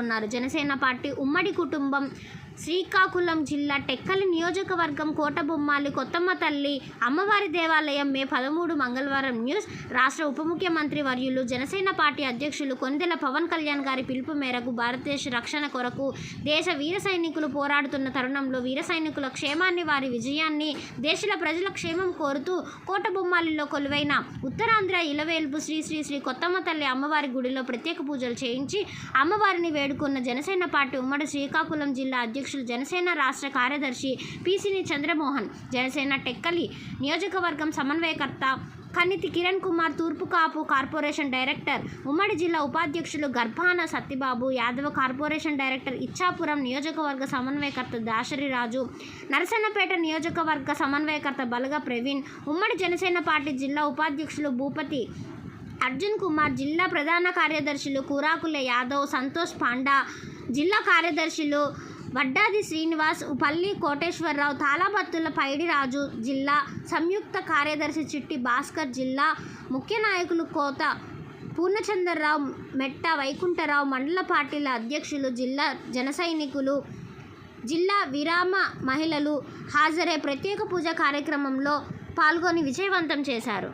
పాల్గొన్నారు జనసేన పార్టీ ఉమ్మడి కుటుంబం శ్రీకాకుళం జిల్లా టెక్కలి నియోజకవర్గం కోటబొమ్మాలి కొత్తమ్మ తల్లి అమ్మవారి దేవాలయం మే పదమూడు మంగళవారం న్యూస్. రాష్ట్ర ఉప ముఖ్యమంత్రి వర్యులు జనసేన పార్టీ అధ్యక్షులు కొందెల పవన్ కళ్యాణ్ గారి పిలుపు మేరకు భారతదేశ రక్షణ కొరకు దేశ వీర సైనికులు పోరాడుతున్న తరుణంలో వీర సైనికుల క్షేమాన్ని వారి విజయాన్ని దేశల ప్రజల క్షేమం కోరుతూ కోటబొమ్మాలిలో కొలువైన ఉత్తరాంధ్ర ఇలవేల్పు శ్రీ శ్రీ శ్రీ కొత్తమ్మ తల్లి అమ్మవారి గుడిలో ప్రత్యేక పూజలు చేయించి అమ్మవారిని వేడుకున్న జనసేన పార్టీ ఉమ్మడి శ్రీకాకుళం జిల్లా అధ్యక్షులు జనసేన రాష్ట్ర కార్యదర్శి పిసిని చంద్రమోహన్ జనసేన టెక్కలి నియోజకవర్గం సమన్వయకర్త కన్నితి కిరణ్ కుమార్ తూర్పు కాపు కార్పొరేషన్ డైరెక్టర్ ఉమ్మడి జిల్లా ఉపాధ్యక్షులు గర్భాన సత్యబాబు యాదవ కార్పొరేషన్ డైరెక్టర్ ఇచ్చాపురం నియోజకవర్గ సమన్వయకర్త దాశరి రాజు నరసన్నపేట నియోజకవర్గ సమన్వయకర్త బలగ ప్రవీణ్ ఉమ్మడి జనసేన పార్టీ జిల్లా ఉపాధ్యక్షులు భూపతి అర్జున్ కుమార్ జిల్లా ప్రధాన కార్యదర్శులు కూరాకుల యాదవ్ సంతోష్ పాండా జిల్లా కార్యదర్శులు వడ్డాది శ్రీనివాస్ పల్లి కోటేశ్వరరావు తాళాబత్తుల పైడిరాజు జిల్లా సంయుక్త కార్యదర్శి చిట్టి భాస్కర్ జిల్లా ముఖ్య నాయకులు కోత పూర్ణచంద్రరావు మెట్ట వైకుంఠరావు మండల పార్టీల అధ్యక్షులు జిల్లా జనసైనికులు జిల్లా విరామ మహిళలు హాజరై ప్రత్యేక పూజ కార్యక్రమంలో పాల్గొని విజయవంతం చేశారు.